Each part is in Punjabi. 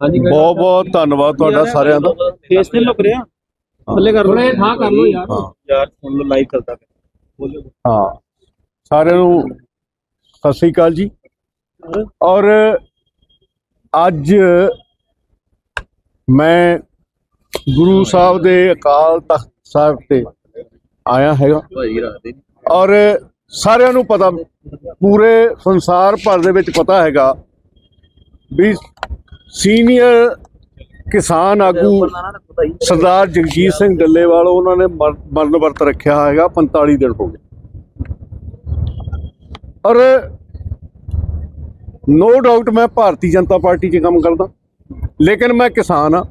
ਬਹੁਤ ਬਹੁਤ ਧੰਨਵਾਦ ਤੁਹਾਡਾ ਸਾਰਿਆਂ ਦਾ। ਫੇਸ ਤੇ ਲੁਕ ਰਿਹਾ। ਥੱਲੇ ਕਰ ਲੋ ਥਾਂ ਕਰ ਲੋ ਯਾਰ। ਯਾਰ ਸੁਣ ਲੋ ਲਾਈਵ ਚੱਲਦਾ ਪਿਆ। ਬੋਲੋ। ਹਾਂ। ਸਾਰਿਆਂ ਨੂੰ ਸਤਿ ਸ੍ਰੀ ਅਕਾਲ ਜੀ। ਔਰ ਅੱਜ ਮੈਂ ਗੁਰੂ ਸਾਹਿਬ ਦੇ ਅਕਾਲ ਤਖਤ ਸਾਹਿਬ ਤੇ ਆਇਆ ਹੈਗਾ। ਭਾਈ ਰੱਖਦੇ ਔਰ ਸਾਰਿਆਂ ਨੂੰ ਪਤਾ ਪੂਰੇ ਸੰਸਾਰ ਭਰ ਦੇ ਵਿੱਚ ਪਤਾ ਹੈਗਾ ਵੀ ਸੀਨੀਅਰ ਕਿਸਾਨ ਆਗੂ ਸਰਦਾਰ ਜਗਜੀਤ ਸਿੰਘ ਡੱਲੇਵਾਲ, ਉਹਨਾਂ ਨੇ ਮਰ- ਮਰਨ ਵਰਤ ਰੱਖਿਆ ਹੈਗਾ 45 ਦਿਨ ਹੋ ਗਏ। ਔਰ ਨੋ ਡਾਊਟ ਮੈਂ ਭਾਰਤੀ ਜਨਤਾ ਪਾਰਟੀ 'ਚ ਕੰਮ ਕਰਦਾ, ਲੇਕਿਨ ਮੈਂ ਕਿਸਾਨ ਆ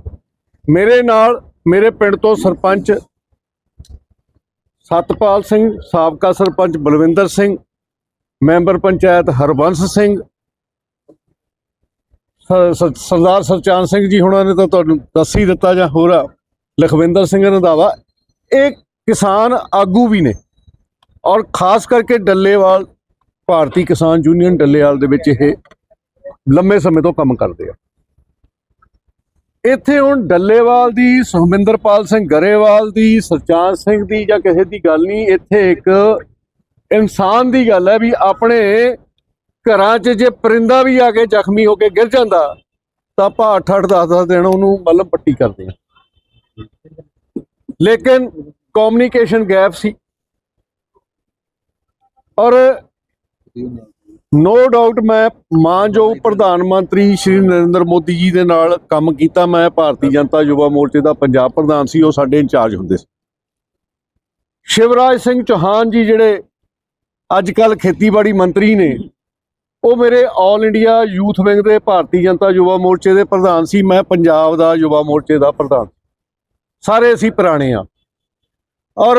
ਮੇਰੇ ਨਾਲ, ਮੇਰੇ ਪਿੰਡ ਤੋਂ ਸਰਪੰਚ ਸਤਪਾਲ ਸਿੰਘ, ਸਾਬਕਾ ਸਰਪੰਚ ਬਲਵਿੰਦਰ ਸਿੰਘ, ਮੈਂਬਰ ਪੰਚਾਇਤ ਹਰਬੰਸ ਸਿੰਘ ਸਰਦਾਰ ਸਰਚਾਨ ਸਿੰਘ ਜੀ ਹੁਣਾਂ ਨੇ ਤਾਂ ਤੁਹਾਨੂੰ ਦੱਸ ਹੀ ਦਿੱਤਾ ਜਾਂ ਹੋਰ ਲਖਵਿੰਦਰ ਸਿੰਘ ਰੰਧਾਵਾ ਇਹ ਕਿਸਾਨ ਆਗੂ ਵੀ ਨੇ। ਔਰ ਖਾਸ ਕਰਕੇ ਡੱਲੇਵਾਲ, ਭਾਰਤੀ ਕਿਸਾਨ ਯੂਨੀਅਨ ਡੱਲੇਵਾਲ ਦੇ ਵਿੱਚ ਇਹ ਲੰਮੇ ਸਮੇਂ ਤੋਂ ਕੰਮ ਕਰਦੇ ਆ। ਇੱਥੇ ਹੁਣ ਡੱਲੇਵਾਲ ਦੀ, ਸੁਖਮਿੰਦਰਪਾਲ ਸਿੰਘ ਗਰੇਵਾਲ ਦੀ, ਸਰਚਾਨ ਸਿੰਘ ਦੀ ਜਾਂ ਕਿਸੇ ਦੀ ਗੱਲ ਨਹੀਂ, ਇੱਥੇ ਇੱਕ ਇਨਸਾਨ ਦੀ ਗੱਲ ਹੈ ਵੀ ਆਪਣੇ ਘਰਾਂ 'ਚ ਜੇ ਪਰਿੰਦਾ ਵੀ ਆ ਕੇ ਜ਼ਖਮੀ ਹੋ ਕੇ ਗਿਰ ਜਾਂਦਾ, ਤਾਂ ਆਪਾਂ 8-8 10-10 ਦਿਨ ਉਹਨੂੰ ਮਤਲਬ ਪੱਟੀ ਕਰਦੇ ਆ ਲੇਕਿਨ ਕਮਿਊਨੀਕੇਸ਼ਨ ਗੈਪ ਸੀ। ਔਰ ਨੋ ਡਾਊਟ ਮੈਂ ਮਾਨਯੋਗ ਪ੍ਰਧਾਨ ਮੰਤਰੀ ਸ਼੍ਰੀ ਨਰਿੰਦਰ ਮੋਦੀ ਜੀ ਦੇ ਨਾਲ ਕੰਮ ਕੀਤਾ, ਮੈਂ ਭਾਰਤੀ ਜਨਤਾ ਯੁਵਾ ਮੋਰਚੇ ਦਾ ਪੰਜਾਬ ਪ੍ਰਧਾਨ ਸੀ, ਉਹ ਸਾਡੇ ਇੰਚਾਰਜ ਹੁੰਦੇ ਸੀ। ਸ਼ਿਵਰਾਜ ਸਿੰਘ ਚੌਹਾਨ ਜੀ ਜਿਹੜੇ ਅੱਜ ਕੱਲ ਖੇਤੀਬਾੜੀ ਮੰਤਰੀ ਨੇ ਉਹ ਮੇਰੇ ਆਲ ਇੰਡੀਆ ਯੂਥ ਵਿੰਗ ਦੇ ਭਾਰਤੀ ਜਨਤਾ ਯੁਵਾ ਮੋਰਚੇ ਦੇ ਪ੍ਰਧਾਨ ਸੀ। ਮੈਂ ਪੰਜਾਬ ਦਾ ਯੁਵਾ ਮੋਰਚੇ ਦਾ ਪ੍ਰਧਾਨ। ਸਾਰੇ ਅਸੀਂ ਪੁਰਾਣੇ ਆ ਔਰ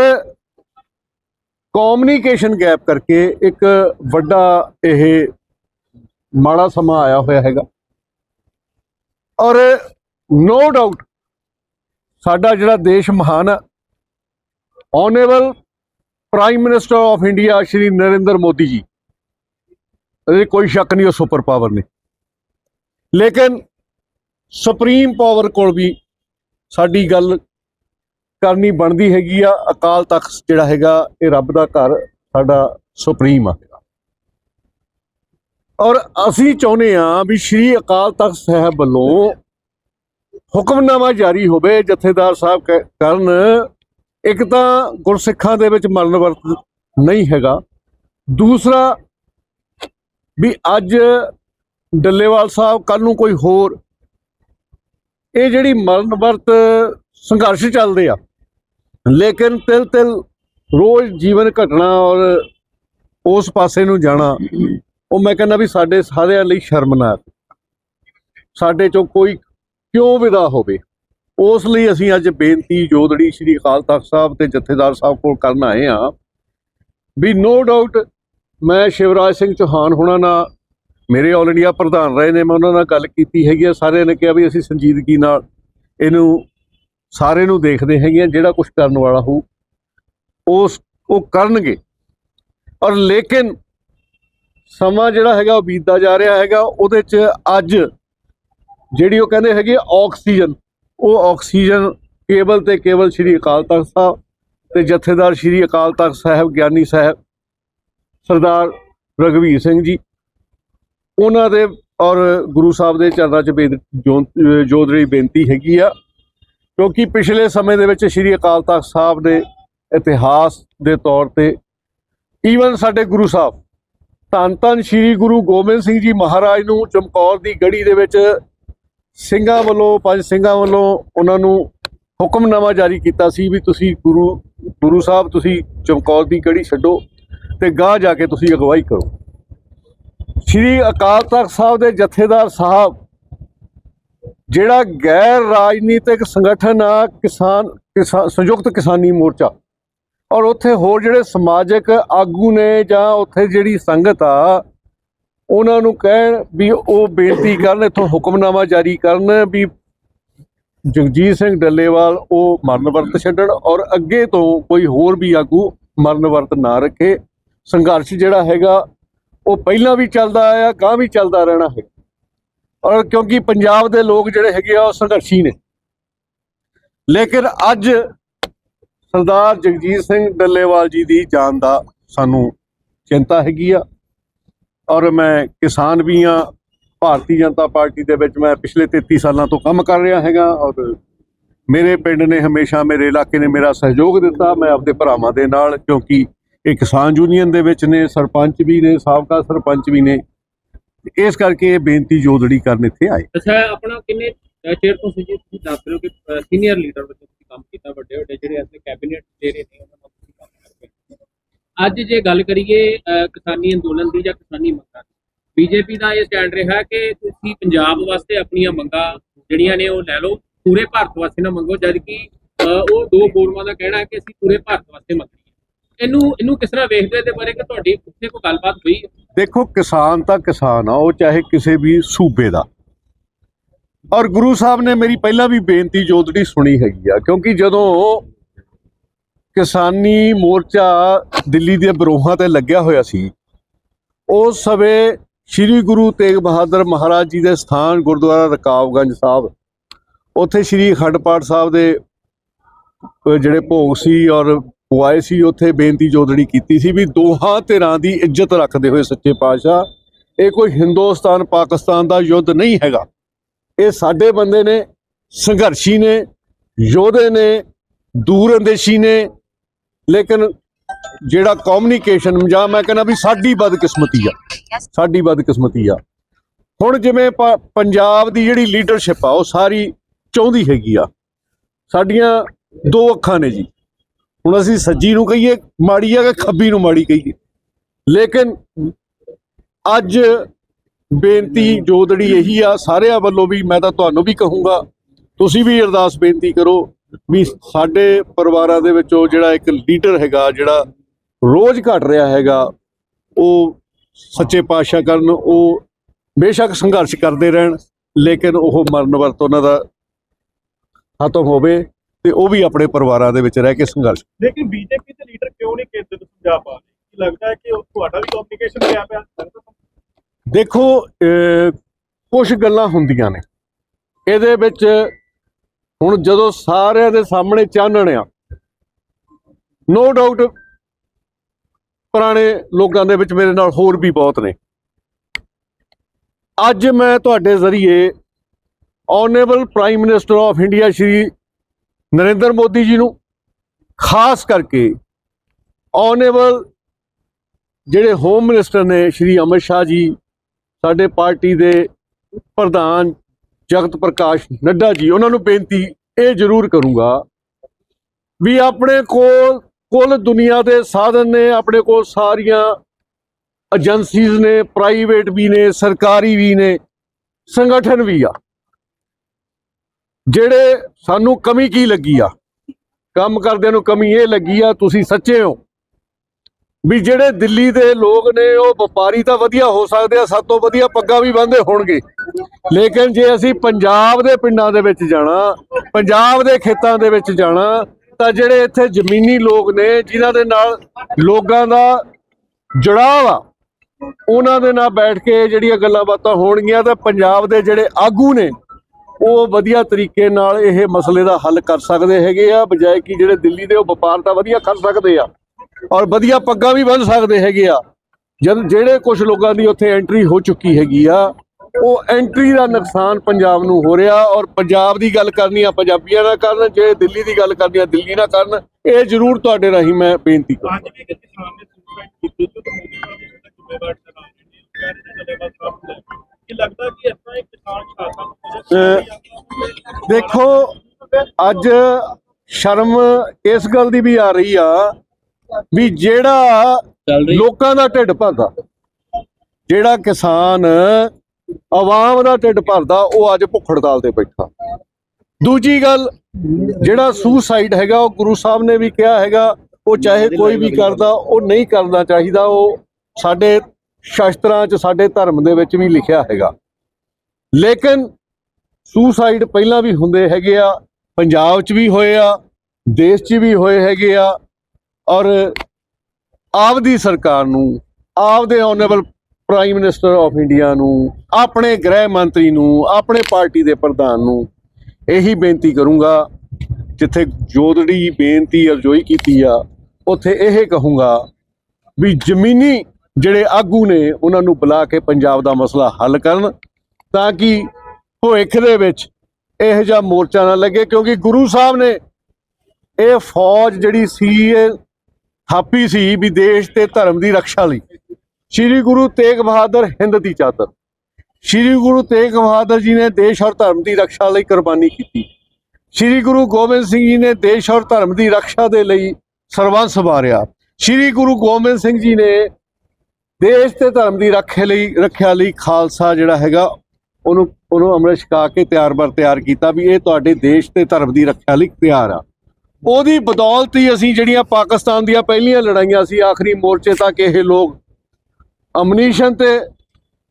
ਕਮਿਊਨੀਕੇਸ਼ਨ ਗੈਪ ਕਰਕੇ ਇੱਕ ਵੱਡਾ ਇਹ ਮਾੜਾ ਸਮਾਂ ਆਇਆ ਹੋਇਆ ਹੈਗਾ। ਔਰ ਨੋ ਡਾਊਟ ਸਾਡਾ ਜਿਹੜਾ ਦੇਸ਼ ਮਹਾਨ ਹੈ honourable prime minister of India Shri Narendra Modi ji ਇਹਦੇ ਕੋਈ ਸ਼ੱਕ ਨਹੀਂ, ਉਹ ਸੁਪਰ ਪਾਵਰ ਨੇ। ਲੇਕਿਨ ਸੁਪਰੀਮ ਪਾਵਰ ਕੋਲ ਵੀ ਸਾਡੀ ਗੱਲ ਕਰਨੀ ਬਣਦੀ ਹੈਗੀ ਆ, ਅਕਾਲ ਤਖਤ ਜਿਹੜਾ ਹੈਗਾ, ਇਹ ਰੱਬ ਦਾ ਘਰ ਸਾਡਾ ਸੁਪਰੀਮ ਆ। ਔਰ ਅਸੀਂ ਚਾਹੁੰਦੇ ਆ ਵੀ ਸ਼੍ਰੀ ਅਕਾਲ ਤਖਤ ਸਾਹਿਬ ਵੱਲੋਂ ਹੁਕਮਨਾਮਾ ਜਾਰੀ ਹੋਵੇ, ਜਥੇਦਾਰ ਸਾਹਿਬ ਕਹਿ- ਕਰਨ, ਇੱਕ ਤਾਂ ਗੁਰਸਿੱਖਾਂ ਦੇ ਵਿੱਚ ਮਰਨ ਵਰਤ ਨਹੀਂ ਹੈਗਾ। ਦੂਸਰਾ ਵੀ ਅੱਜ ਡੱਲੇਵਾਲ ਸਾਹਿਬ ਕੱਲ ਨੂੰ ਕੋਈ ਹੋਰ ਇਹ ਜਿਹੜੀ ਮਰਨ ਵਰਤ ਸੰਘਰਸ਼ ਚੱਲਦੇ ਆ, ਲੇਕਿਨ ਤਿਲ ਤਿਲ ਰੋਜ਼ ਜੀਵਨ ਘਟਣਾ ਔਰ ਉਸ ਪਾਸੇ ਨੂੰ ਜਾਣਾ, ਉਹ ਮੈਂ ਕਹਿੰਦਾ ਵੀ ਸਾਡੇ ਸਾਰਿਆਂ ਲਈ ਸ਼ਰਮਨਾਕ। ਸਾਡੇ ਚੋਂ ਕੋਈ ਕਿਉਂ ਵਿਦਾ ਹੋਵੇ? ਉਸ ਲਈ ਅਸੀਂ ਅੱਜ ਬੇਨਤੀ ਜੋਦੜੀ ਸ੍ਰੀ ਅਕਾਲ ਤਖਤ ਸਾਹਿਬ ਤੇ ਜਥੇਦਾਰ ਸਾਹਿਬ ਕੋਲ ਕਰਨ ਆਏ ਆ ਵੀ ਨੋ ਡਾਊਟ ਮੈਂ ਸ਼ਿਵਰਾਜ ਸਿੰਘ ਚੌਹਾਨ ਹੋਣਾ ਨਾਲ, ਮੇਰੇ ਆਲ ਇੰਡੀਆ ਪ੍ਰਧਾਨ ਰਹੇ ਨੇ, ਮੈਂ ਉਹਨਾਂ ਨਾਲ ਗੱਲ ਕੀਤੀ ਹੈਗੀ ਆ। ਸਾਰਿਆਂ ਨੇ ਕਿਹਾ ਵੀ ਅਸੀਂ ਸੰਜੀਦਗੀ ਨਾਲ ਇਹਨੂੰ ਸਾਰੇ ਨੂੰ ਦੇਖਦੇ ਹੈਗੇ ਆ, ਜਿਹੜਾ ਕੁਝ ਕਰਨ ਵਾਲਾ ਹੋ ਉਸ ਉਹ ਕਰਨਗੇ। ਔਰ ਲੇਕਿਨ ਸਮਾਂ ਜਿਹੜਾ ਹੈਗਾ ਉਹ ਬੀਤਦਾ ਜਾ ਰਿਹਾ ਹੈਗਾ, ਉਹਦੇ 'ਚ ਅੱਜ ਜਿਹੜੀ ਉਹ ਕਹਿੰਦੇ ਹੈਗੇ ਆਕਸੀਜਨ, ਉਹ ਆਕਸੀਜਨ ਕੇਵਲ ਤੇ ਕੇਵਲ ਸ਼੍ਰੀ ਅਕਾਲ ਤਖਤ ਸਾਹਿਬ ਤੇ ਜਥੇਦਾਰ ਸ਼੍ਰੀ ਅਕਾਲ ਤਖਤ ਸਾਹਿਬ, ਗਿਆਨੀ ਸਾਹਿਬ ਸਰਦਾਰ ਰਗਵੀਰ ਸਿੰਘ ਜੀ। ਉਹਨਾਂ ਦੇ ਔਰ ਗੁਰੂ ਸਾਹਿਬ ਦੇ ਚਰਨਾਂ 'ਚ ਬੇਦ- ਜੋ- ਬੇਨਤੀ ਹੈਗੀ ਆ, ਕਿਉਂਕਿ ਪਿਛਲੇ ਸਮੇਂ ਦੇ ਵਿੱਚ ਸ਼੍ਰੀ ਅਕਾਲ ਤਖਤ ਸਾਹਿਬ ਦੇ ਇਤਿਹਾਸ ਦੇ ਤੌਰ ਤੇ ਈਵਨ ਸਾਡੇ ਗੁਰੂ ਸਾਹਿਬ, ਧੰਨ ਧੰਨ ਸ਼੍ਰੀ ਗੁਰੂ ਗੋਬਿੰਦ ਸਿੰਘ ਜੀ ਮਹਾਰਾਜ ਨੂੰ ਚਮਕੌਰ ਦੀ ਗੜੀ ਦੇ ਵਿੱਚ ਸਿੰਘਾਂ ਵੱਲੋਂ, ਪੰਜ ਸਿੰਘਾਂ ਵੱਲੋਂ ਉਹਨਾਂ ਨੂੰ ਹੁਕਮਨਾਮਾ ਜਾਰੀ ਕੀਤਾ ਸੀ ਵੀ ਤੁਸੀਂ ਗੁਰੂ ਗੁਰੂ ਸਾਹਿਬ ਤੁਸੀਂ ਚਮਕੌਰ ਦੀ ਗੜੀ ਛੱਡੋ। ਤੇ ਗਾਹ ਜਾ ਕੇ ਤੁਸੀਂ ਅਗਵਾਈ ਕਰੋ। ਸ਼੍ਰੀ ਅਕਾਲ ਤਖਤ ਸਾਹਿਬ ਦੇ ਜਥੇਦਾਰ ਸਾਹਿਬ, ਜਿਹੜਾ ਗੈਰ ਰਾਜਨੀਤਿਕ ਸੰਗਠਨ ਆ, ਕਿਸਾਨ, ਕਿਸਾ- ਸੰਯੁਕਤ ਕਿਸਾਨੀ ਮੋਰਚਾ। ਔਰ ਉੱਥੇ ਹੋਰ ਜਿਹੜੇ ਸਮਾਜਿਕ ਆਗੂ ਨੇ ਜਾਂ ਉੱਥੇ ਜਿਹੜੀ ਸੰਗਤ ਆ, ਉਹਨਾਂ ਨੂੰ ਕਹਿਣ ਵੀ ਉਹ ਬੇਨਤੀ ਕਰਨ, ਇੱਥੋਂ ਹੁਕਮਨਾਮਾ ਜਾਰੀ ਕਰਨ ਵੀ ਜਗਜੀਤ ਸਿੰਘ ਡੱਲੇਵਾਲ ਉਹ ਮਰਨ ਵਰਤ ਛੱਡਣ ਔਰ ਅੱਗੇ ਤੋਂ ਕੋਈ ਹੋਰ ਵੀ ਆਗੂ ਮਰਨ ਵਰਤ ਨਾ ਰੱਖੇ। ਸੰਘਰਸ਼ ਜਿਹੜਾ ਹੈਗਾ, ਉਹ ਪਹਿਲਾਂ ਵੀ ਚੱਲਦਾ ਆਇਆ ਗਾਂ ਵੀ ਚੱਲਦਾ ਰਹਿਣਾ ਹੈ। ਔਰ ਕਿਉਂਕਿ ਪੰਜਾਬ ਦੇ ਲੋਕ ਜਿਹੜੇ ਹੈਗੇ ਆ, ਉਹ ਸੰਘਰਸ਼ੀ ਨੇ। ਲੇਕਿਨ ਅੱਜ ਸਰਦਾਰ ਜਗਜੀਤ ਸਿੰਘ ਡੱਲੇਵਾਲ ਜੀ ਦੀ ਜਾਨ ਦਾ ਸਾਨੂੰ ਚਿੰਤਾ ਹੈਗੀ ਆ। ਔਰ ਮੈਂ ਕਿਸਾਨ ਵੀ ਆ, ਭਾਰਤੀ ਜਨਤਾ ਪਾਰਟੀ ਦੇ ਵਿੱਚ ਮੈਂ ਪਿਛਲੇ 33 ਸਾਲਾਂ ਤੋਂ ਕੰਮ ਕਰ ਰਿਹਾ ਹੈਗਾ। ਔਰ ਮੇਰੇ ਪਿੰਡ ਨੇ ਹਮੇਸ਼ਾ ਮੇਰੇ ਇਲਾਕੇ ਨੇ ਮੇਰਾ ਸਹਿਯੋਗ ਦਿੱਤਾ, ਮੈਂ ਆਪਣੇ ਭਰਾਵਾਂ ਦੇ ਨਾਲ, ਕਿਉਂਕਿ ਇਹ ਕਿਸਾਨ ਯੂਨੀਅਨ ਦੇ ਵਿੱਚ ਨੇ ਸਰਪੰਚ ਵੀ ਨੇ ਸਾਬਕਾ ਸਰਪੰਚ ਵੀ ਨੇ। ਇਸ ਕਰਕੇ ਇਹ ਬੇਨਤੀ ਜੋਦੜੀ ਕਰਨ ਇੱਥੇ ਆਏ। ਅੱਛਾ ਆਪਣਾ ਕਿੰਨੇ ਅਹ, ਤੋਂ ਸੀ ਤੁਸੀਂ ਦੱਸ ਰਹੇ ਹੋ ਕਿ ਸੀਨੀਅਰ ਲੀਡਰ ਵਜੋਂ ਤੁਸੀਂ ਕੰਮ ਕੀਤਾ ਵੱਡੇ ਵੱਡੇ ਜਿਹੜੇ ਅਸਲੇ ਕੈਬਨਿਟ ਦੇ ਨੇ ਉਹਨਾਂ ਨਾਲ ਤੁਸੀਂ ਕੰਮ ਕਰਦੇ ਅੱਜ ਜੇ ਗੱਲ ਕਰੀਏ ਕਿਸਾਨੀ ਅੰਦੋਲਨ ਦੀ ਜਾਂ ਕਿਸਾਨੀ ਮੰਗਾਂ ਦੀ ਬੀਜੇਪੀ ਦਾ ਇਹ ਸਟੈਂਡ ਰਿਹਾ ਕਿ ਤੁਸੀਂ ਪੰਜਾਬ ਵਾਸਤੇ ਆਪਣੀਆਂ ਮੰਗਾਂ ਜਿਹੜੀਆਂ ਨੇ ਉਹ ਲੈ ਲਓ ਪੂਰੇ ਭਾਰਤ ਵਾਸਤੇ ਨਾ ਮੰਗੋ ਜਦ ਕਿ ਅਹ, ਉਹ ਦੋ ਫੋਰਮਾਂ ਦਾ ਕਹਿਣਾ ਹੈ ਕਿ ਅਸੀਂ ਪੂਰੇ ਭਾਰਤ ਇਹਨੂੰ ਇਹਨੂੰ ਕਿਸ ਤਰ੍ਹਾਂ ਵੇਖਦੇ ਹੋ ਬਾਰੇ ਕਿ ਤੁਹਾਡੀ ਉੱਥੇ ਕੋਈ ਗੱਲਬਾਤ ਹੋਈ ਹੈ? ਦੇਖੋ, ਕਿਸਾਨ ਤਾਂ ਕਿਸਾਨ ਆ, ਉਹ ਚਾਹੇ ਕਿਸੇ ਵੀ ਸੂਬੇ ਦਾ ਔਰ ਗੁਰੂ ਸਾਹਿਬ ਨੇ ਮੇਰੀ ਪਹਿਲਾਂ ਵੀ ਬੇਨਤੀ ਜੋਦੜੀ ਸੁਣੀ ਹੈਗੀ ਆ, ਕਿਉਂਕਿ ਜਦੋਂ ਕਿਸਾਨੀ ਮੋਰਚਾ ਦਿੱਲੀ ਦੇ ਬਰੋਹਾਂ ਤੇ ਲੱਗਿਆ ਹੋਇਆ ਸੀ, ਉਸ ਸਮੇਂ ਸ੍ਰੀ ਗੁਰੂ ਤੇਗ ਬਹਾਦਰ ਮਹਾਰਾਜ ਜੀ ਦੇ ਸਥਾਨ ਗੁਰਦੁਆਰਾ ਰਕਾਬਗੰਜ ਸਾਹਿਬ, ਉੱਥੇ ਸ੍ਰੀ ਅਖੰਡ ਪਾਠ ਸਾਹਿਬ ਦੇ ਜਿਹੜੇ ਭੋਗ ਸੀ ਔਰ ਉਹ ਆਏ ਸੀ, ਉੱਥੇ ਬੇਨਤੀ ਜੋਦੜੀ ਕੀਤੀ ਸੀ ਵੀ ਦੋਹਾਂ ਧਿਰਾਂ ਦੀ ਇੱਜ਼ਤ ਰੱਖਦੇ ਹੋਏ ਸੱਚੇ ਪਾਤਸ਼ਾਹ, ਇਹ ਕੋਈ ਹਿੰਦੁਸਤਾਨ, ਪਾਕਿਸਤਾਨ ਦਾ ਯੁੱਧ ਨਹੀਂ ਹੈਗਾ। ਇਹ ਸਾਡੇ ਬੰਦੇ ਨੇ, ਸੰਘਰਸ਼ੀ ਨੇ, ਯੋਧੇ ਨੇ ਦੂਰ ਅੰਦੇਸ਼ੀ ਨੇ, ਲੇਕਿਨ ਜਿਹੜਾ ਕਮਿਊਨੀਕੇਸ਼ਨ ਜਾਂ ਮੈਂ ਕਹਿੰਦਾ ਵੀ ਸਾਡੀ ਬਦਕਿਸਮਤੀ ਆ, ਸਾਡੀ ਬਦਕਿਸਮਤੀ ਆ। ਹੁਣ ਜਿਵੇਂ ਪ- ਪੰਜਾਬ ਦੀ ਜਿਹੜੀ ਲੀਡਰਸ਼ਿਪ ਆ, ਉਹ ਸਾਰੀ ਚਾਹੁੰਦੀ ਹੈਗੀ ਆ। ਸਾਡੀਆਂ ਦੋ ਅੱਖਾਂ ਨੇ ਜੀ। ਹੁਣ ਅਸੀਂ ਸੱਜੀ ਨੂੰ ਕਹੀਏ, ਮਾੜੀ ਆ ਕਿ ਖੱਬੀ ਨੂੰ ਮਾੜੀ ਕਹੀਏ। ਲੇਕਿਨ ਅੱਜ ਬੇਨਤੀ ਜੋਦੜੀ ਇਹੀ ਆ, ਸਾਰਿਆਂ ਵੱਲੋਂ ਵੀ ਮੈਂ ਤਾਂ ਤੁਹਾਨੂੰ ਵੀ ਕਹੂੰਗਾ, ਤੁਸੀਂ ਵੀ ਅਰਦਾਸ ਬੇਨਤੀ ਕਰੋ ਵੀ ਸਾਡੇ ਪਰਿਵਾਰਾਂ ਦੇ ਵਿੱਚੋਂ ਜਿਹੜਾ ਇੱਕ ਲੀਡਰ ਹੈਗਾ, ਜਿਹੜਾ ਰੋਜ਼ ਘਟ ਰਿਹਾ ਹੈਗਾ, ਉਹ ਸੱਚੇ ਪਾਤਸ਼ਾਹ ਕਰਨ, ਉਹ ਬੇਸ਼ੱਕ ਸੰਘਰਸ਼ ਕਰਦੇ ਰਹਿਣ, ਲੇਕਿਨ ਉਹ ਮਰਨ ਵਰਤ ਉਹਨਾਂ ਦਾ ਖਤਮ ਹੋਵੇ। ਤੇ ਉਹ ਵੀ ਆਪਣੇ ਪਰਿਵਾਰਾਂ ਦੇ ਵਿੱਚ ਰਹਿ ਕੇ ਸੰਘਰਸ਼ ਲੇਕਿਨ ਬੀਜੇਪੀ ਦੇ ਲੀਡਰ ਕਿਉਂ ਨਹੀਂ ਕੇਂਦਰ ਤੋਂ ਪੰਜਾਬ ਆ ਰਹੇ ਕੀ ਲੱਗਦਾ ਹੈ ਕਿ ਉਹ ਤੁਹਾਡਾ ਵੀ ਕਮਿਊਨੀਕੇਸ਼ਨ ਗਿਆ ਪਿਆ? ਦੇਖੋ ਕੁਝ ਗੱਲਾਂ ਹੁੰਦੀਆਂ ਨੇ। ਇਹਦੇ ਵਿੱਚ ਹੁਣ ਜਦੋਂ ਸਾਰਿਆਂ ਦੇ ਸਾਹਮਣੇ ਚਾਨਣ ਆ ਨੋ ਡਾਊਟ ਪੁਰਾਣੇ ਲੋਕਾਂ ਦੇ ਵਿੱਚ ਮੇਰੇ ਨਾਲ ਹੋਰ ਵੀ ਬਹੁਤ ਨੇ। ਅੱਜ ਮੈਂ ਤੁਹਾਡੇ ਜ਼ਰੀਏ honourable prime minister of India Shri Narendra Modi ji ਨੂੰ, ਖਾਸ ਕਰਕੇ ਆਨਰੇਬਲ ਜਿਹੜੇ ਹੋਮ ਮਿਨਿਸਟਰ ਨੇ ਸ਼੍ਰੀ ਅਮਿਤ ਸ਼ਾਹ ਜੀ, ਸਾਡੇ ਪਾਰਟੀ ਦੇ ਪ੍ਰਧਾਨ ਜਗਤ ਪ੍ਰਕਾਸ਼ ਨੱਡਾ ਜੀ, ਉਹਨਾਂ ਨੂੰ ਬੇਨਤੀ ਇਹ ਜ਼ਰੂਰ ਕਰੂੰਗਾ ਵੀ ਆਪਣੇ ਕੋਲ ਕੁੱਲ ਦੁਨੀਆ ਦੇ ਸਾਧਨ ਨੇ, ਆਪਣੇ ਕੋਲ ਸਾਰੀਆਂ ਏਜੰਸੀਜ਼ ਨੇ ਪ੍ਰਾਈਵੇਟ ਵੀ ਨੇ, ਸਰਕਾਰੀ ਵੀ ਨੇ, ਸੰਗਠਨ ਵੀ ਆ। ਜਿਹੜੇ ਸਾਨੂੰ ਕਮੀ ਕੀ ਲੱਗੀ ਆ? ਕੰਮ ਕਰਦਿਆਂ ਨੂੰ ਕਮੀ ਇਹ ਲੱਗੀ ਆ, ਤੁਸੀਂ ਸੱਚੇ ਹੋ। ਵੀ ਜਿਹੜੇ ਦਿੱਲੀ ਦੇ ਲੋਕ ਨੇ, ਉਹ ਵਪਾਰੀ ਤਾਂ ਵਧੀਆ ਹੋ ਸਕਦੇ ਆ, ਸਭ ਤੋਂ ਵਧੀਆ ਪੱਗਾਂ ਵੀ ਬੰਦੇ ਹੋਣਗੇ। ਲੇਕਿਨ ਜੇ ਅਸੀਂ ਪੰਜਾਬ ਦੇ ਪਿੰਡਾਂ ਦੇ ਵਿੱਚ ਜਾਣਾ, ਪੰਜਾਬ ਦੇ ਖੇਤਾਂ ਦੇ ਵਿੱਚ ਜਾਣਾ, ਤਾਂ ਜਿਹੜੇ ਇੱਥੇ ਜ਼ਮੀਨੀ ਲੋਕ ਨੇ, ਜਿਨ੍ਹਾਂ ਦੇ ਨਾਲ ਲੋਕਾਂ ਦਾ ਜੁੜਾਵ ਆ, ਉਹਨਾਂ ਦੇ ਨਾਲ ਬੈਠ ਕੇ ਜਿਹੜੀਆਂ ਗੱਲਾਂ ਬਾਤਾਂ ਹੋਣਗੀਆਂ, ਤਾਂ ਪੰਜਾਬ ਦੇ ਜਿਹੜੇ ਆਗੂ ਨੇ ਉਹ ਵਧੀਆ ਤਰੀਕੇ ਨਾਲ ਇਹ ਮਸਲੇ ਦਾ ਹੱਲ ਕਰ ਸਕਦੇ ਹੈਗੇ ਆ, ਬਜਾਏ ਕਿ ਜਿਹੜੇ ਦਿੱਲੀ ਦੇ ਉਹ ਵਪਾਰ ਤਾਂ ਵਧੀਆ ਕਰ ਸਕਦੇ ਆ ਔਰ ਵਧੀਆ ਪੱਗਾਂ ਵੀ ਬੰਨ ਸਕਦੇ ਹੈਗੇ ਆ। ਜਦ ਜਿਹੜੇ ਕੁਝ ਲੋਕਾਂ ਦੀ ਉੱਥੇ ਐਂਟਰੀ ਹੋ ਚੁੱਕੀ ਹੈਗੀ ਆ, ਉਹ ਐਂਟਰੀ ਦਾ ਨੁਕਸਾਨ ਪੰਜਾਬ ਨੂੰ ਹੋ ਰਿਹਾ ਔਰ ਪੰਜਾਬ ਦੀ ਗੱਲ ਕਰਨੀ ਆ, ਪੰਜਾਬੀਆਂ ਨਾਲ ਕਰਨ, ਜੇ ਦਿੱਲੀ ਦੀ ਗੱਲ ਕਰਨੀ ਆ, ਦਿੱਲੀ ਨਾਲ ਕਰਨ, ਇਹ ਜ਼ਰੂਰ ਤੁਹਾਡੇ ਰਾਹੀਂ ਮੈਂ ਬੇਨਤੀ ਕਰਾਂ ਅੱਜ ਵੀ ਕਿਸਾਨ ਨੇ ਸੁਸਾਈਡ ਕੀਤੀ ਤੇ ਮੋਦੀ ਸਾਹਿਬ ਨੇ ਜ਼ਿੰਮੇਵਾਰ ਠਹਿਰਾ ਰਹੇ ਨੇ ਉਹ ਲੱਗਦਾ ਕਿ ਇਸ ਤਰ੍ਹਾਂ ਇੱਕ ਦੇਖੋ ਅੱਜ ਸ਼ਰਮ ਇਸ ਗੱਲ ਦੀ ਵੀ ਆ ਰਹੀ ਆ ਵੀ ਜਿਹੜਾ ਲੋਕਾਂ ਦਾ ਢਿੱਡ ਭਰਦਾ ਜਿਹੜਾ ਕਿਸਾਨ ਆਵਾਮ ਦਾ ਢਿੱਡ ਭਰਦਾ ਉਹ ਅੱਜ ਭੁੱਖ ਹੜਤਾਲ ਤੇ ਬੈਠਾ। ਦੂਜੀ ਗੱਲ ਜਿਹੜਾ ਸੁਸਾਈਡ ਹੈਗਾ ਉਹ ਗੁਰੂ ਸਾਹਿਬ ਨੇ ਵੀ ਕਿਹਾ ਹੈਗਾ ਉਹ ਚਾਹੇ ਕੋਈ ਵੀ ਕਰਦਾ ਉਹ ਨਹੀਂ ਕਰਨਾ ਚਾਹੀਦਾ ਉਹ ਸਾਡੇ ਸ਼ਾਸਤਰਾਂ 'ਚ ਸਾਡੇ ਧਰਮ ਦੇ ਵਿੱਚ ਵੀ ਲਿਖਿਆ ਹੈਗਾ। ਲੇਕਿਨ ਸੁਸਾਈਡ ਪਹਿਲਾਂ ਵੀ ਹੁੰਦੇ ਹੈਗੇ ਆ, ਪੰਜਾਬ 'ਚ ਵੀ ਹੋਏ ਆ, ਦੇਸ਼ 'ਚ ਵੀ ਹੋਏ ਹੈਗੇ ਆ, ਔਰ ਆਪਦੀ ਸਰਕਾਰ ਨੂੰ, ਆਪਦੇ honourable prime minister of India ਨੂੰ, ਆਪਣੇ ਗ੍ਰਹਿ ਮੰਤਰੀ ਨੂੰ, ਆਪਣੇ ਪਾਰਟੀ ਦੇ ਪ੍ਰਧਾਨ ਨੂੰ ਇਹੀ ਬੇਨਤੀ ਕਰੂੰਗਾ, ਜਿੱਥੇ ਜੋਦੜੀ ਬੇਨਤੀ ਅਰਜ਼ੋਈ ਕੀਤੀ ਆ, ਉੱਥੇ ਇਹ ਕਹੂੰਗਾ ਵੀ ਜ਼ਮੀਨੀ ਜਿਹੜੇ ਆਗੂ ਨੇ, ਉਹਨਾਂ ਨੂੰ ਬੁਲਾ ਕੇ ਪੰਜਾਬ ਦਾ ਮਸਲਾ ਹੱਲ ਕਰਨ ਤਾਂ ਕਿ ਭਵਿੱਖ ਦੇ ਵਿੱਚ ਇਹੋ ਜਿਹਾ ਮੋਰਚਾ ਨਾ ਲੱਗੇ, ਕਿਉਂਕਿ ਗੁਰੂ ਸਾਹਿਬ ਨੇ ਇਹ ਫੌਜ ਜਿਹੜੀ ਸੀ, ਇਹ ਥਾਪੀ ਸੀ ਵੀ ਦੇਸ਼ ਤੇ ਧਰਮ ਦੀ ਰੱਖਿਆ ਲਈ। ਸ੍ਰੀ ਗੁਰੂ ਤੇਗ ਬਹਾਦਰ ਹਿੰਦ ਦੀ ਚਾਦਰ। ਸ੍ਰੀ ਗੁਰੂ ਤੇਗ ਬਹਾਦਰ ਜੀ ਨੇ ਦੇਸ਼ ਔਰ ਧਰਮ ਦੀ ਰੱਖਿਆ ਲਈ ਕੁਰਬਾਨੀ ਕੀਤੀ। ਸ੍ਰੀ ਗੁਰੂ ਗੋਬਿੰਦ ਸਿੰਘ ਜੀ ਨੇ ਦੇਸ਼ ਔਰ ਧਰਮ ਦੀ ਰੱਖਿਆ ਦੇ ਲਈ ਸਰਵੰਸ ਵਾਰਿਆ। ਸ੍ਰੀ ਗੁਰੂ ਗੋਬਿੰਦ ਸਿੰਘ ਜੀ ਨੇ ਦੇਸ਼ ਤੇ ਧਰਮ ਦੀ ਰੱਖਿਆ ਲਈ ਰੱਖਿਆ ਲਈ ਖਾਲਸਾ ਜਿਹੜਾ ਹੈਗਾ ਉਹਨੂੰ ਉਹਨੂੰ ਅੰਮ੍ਰਿਤ ਛਕਾ ਕੇ ਤਿਆਰ ਬਰ ਤਿਆਰ ਕੀਤਾ ਵੀ ਇਹ ਤੁਹਾਡੇ ਦੇਸ਼ ਤੇ ਧਰਮ ਦੀ ਰੱਖਿਆ ਲਈ ਤਿਆਰ ਆ। ਉਹਦੀ ਬਦੌਲਤ ਹੀ ਅਸੀਂ ਜਿਹੜੀਆਂ ਪਾਕਿਸਤਾਨ ਦੀਆਂ ਪਹਿਲੀਆਂ ਲੜਾਈਆਂ ਸੀ, ਆਖਰੀ ਮੋਰਚੇ ਤੱਕ ਇਹ ਲੋਕ ਅਮਨੀਸ਼ਨ ਤੇ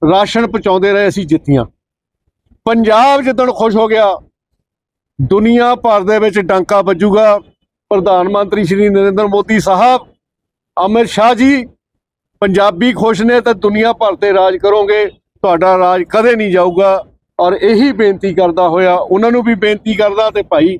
ਰਾਸ਼ਨ ਪਹੁੰਚਾਉਂਦੇ ਰਹੇ ਅਸੀਂ ਜਿੱਤੀਆਂ। ਪੰਜਾਬ ਜਿੱਦਣ ਖੁਸ਼ ਹੋ ਗਿਆ, ਦੁਨੀਆ ਭਰ ਦੇ ਵਿੱਚ ਡਾਂਕਾ ਵੱਜੂਗਾ। ਪ੍ਰਧਾਨ ਮੰਤਰੀ ਸ਼੍ਰੀ ਨਰਿੰਦਰ ਮੋਦੀ ਸਾਹਿਬ ਅਮਿਤ ਸ਼ਾਹ ਜੀ, ਪੰਜਾਬੀ ਖੁਸ਼ ਨੇ ਤਾਂ ਦੁਨੀਆ ਭਰ ਤੇ ਰਾਜ ਕਰੋਗੇ। ਤੁਹਾਡਾ ਰਾਜ ਕਦੇ ਨਹੀਂ ਜਾਊਗਾ। ਔਰ ਇਹੀ ਬੇਨਤੀ ਕਰਦਾ ਹੋਇਆ, ਉਹਨਾਂ ਨੂੰ ਵੀ ਬੇਨਤੀ ਕਰਦਾ ਤੇ ਭਾਈ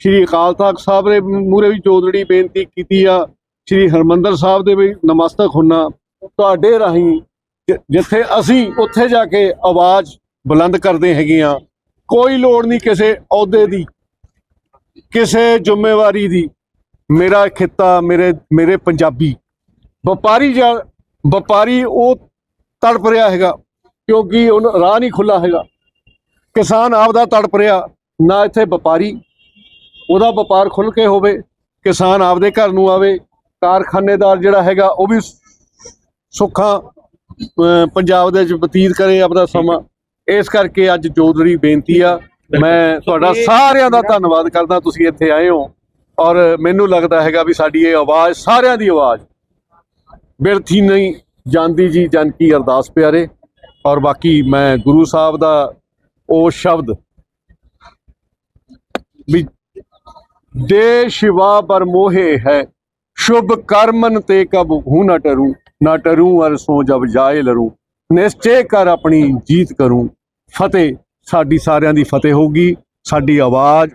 ਸ਼੍ਰੀ ਅਕਾਲ ਤਖਤ ਸਾਹਿਬ ਦੇ ਮੂਹਰੇ ਵੀ ਜੋਦੜੀ ਬੇਨਤੀ ਕੀਤੀ ਆ। ਸ਼੍ਰੀ ਹਰਮੰਦਰ ਸਾਹਿਬ ਦੇ ਵੀ ਨਮਸਤਕ ਹੁੰਨਾ। ਤੁਹਾਡੇ ਰਾਹੀਂ ਜਿੱਥੇ ਅਸੀਂ ਉੱਥੇ ਜਾ ਕੇ ਆਵਾਜ਼ ਬੁਲੰਦ ਕਰਦੇ ਹੈਗੇ ਆ ਕੋਈ ਲੋੜ ਨਹੀਂ ਕਿਸੇ ਅਹੁਦੇ ਦੀ, ਕਿਸੇ ਜ਼ਿੰਮੇਵਾਰੀ ਦੀ। ਮੇਰਾ ਖਿੱਤਾ, ਮੇਰੇ ਮੇਰੇ ਪੰਜਾਬੀ। ਵਪਾਰੀ ਜਾਂ, ਵਪਾਰੀ ਉਹ ਤੜਪ ਰਿਹਾ ਹੈਗਾ। ਕਿਉਂਕਿ ਉਹ ਰਾਹ ਨਹੀਂ ਖੁੱਲਾ ਹੈਗਾ। ਕਿਸਾਨ ਆਪਦਾ ਤੜਪ ਰਿਹਾ ਨਾ ਇੱਥੇ ਵਪਾਰੀ ਉਹਦਾ ਵਪਾਰ ਖੁੱਲ ਕੇ ਹੋਵੇ ਕਿਸਾਨ ਆਪਦੇ ਘਰ ਨੂੰ ਆਵੇ ਕਾਰਖਾਨੇਦਾਰ ਜਿਹੜਾ ਹੈਗਾ ਉਹ ਵੀ ਸੁੱਖਾਂ ਪੰਜਾਬ ਦੇ ਵਿੱਚ ਬਤੀਤ ਕਰੇ ਆਪਦਾ ਸਮਾਂ। ਇਸ ਕਰਕੇ ਅੱਜ ਜੋਦੜੀ ਬੇਨਤੀ ਆ ਮੈਂ ਤੁਹਾਡਾ ਸਾਰਿਆਂ ਦਾ ਧੰਨਵਾਦ ਕਰਦਾ ਤੁਸੀਂ ਇੱਥੇ ਆਏ ਹੋ। ਔਰ ਮੈਨੂੰ ਲੱਗਦਾ ਹੈਗਾ ਵੀ ਸਾਡੀ ਇਹ ਆਵਾਜ਼ ਸਾਰਿਆਂ ਦੀ ਆਵਾਜ਼ ਬਿਰਥੀ ਨਹੀਂ ਜਾਂਦੀ ਜੀ ਜਨ ਕੀ ਅਰਦਾਸ ਪਿਆਰੇ। ਔਰ ਬਾਕੀ ਮੈਂ ਗੁਰੂ ਸਾਹਿਬ ਦਾ ਉਹ ਸ਼ਬਦ ਵੀ ਦੇ ਸ਼ਿਵਾ ਪਰ ਮੋਹੇ ਹੈ, ਸ਼ੁਭ ਕਰਮਨ ਤੇ ਕਬ ਹੂੰ ਨਾ ਟਰੂ ਨਾ ਟਰੂ ਅਰ ਸੋ ਜਬ ਜਾਏ ਲਰੂ। ਨਿਸ਼ਚੇ ਕਰ ਆਪਣੀ ਜੀਤ ਕਰੂੰ। ਫਤਿਹ, ਸਾਡੀ ਸਾਰਿਆਂ ਦੀ ਫਤਿਹ ਹੋਊਗੀ, ਸਾਡੀ ਆਵਾਜ਼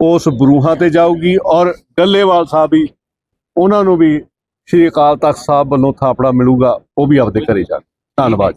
ਉਸ ਬਰੂਹਾਂ ਤੇ ਜਾਊਗੀ ਔਰ ਡੱਲੇਵਾਲ ਸਾਹਿਬ ਵੀ ਉਹਨਾਂ ਨੂੰ ਵੀ ਸ਼੍ਰੀ ਅਕਾਲ ਤਖਤ ਸਾਹਿਬ ਵੱਲੋਂ ਥਾਪੜਾ ਮਿਲੂਗਾ, ਉਹ ਵੀ ਆਪਦੇ ਘਰੇ ਜਾਣ। ਧੰਨਵਾਦ।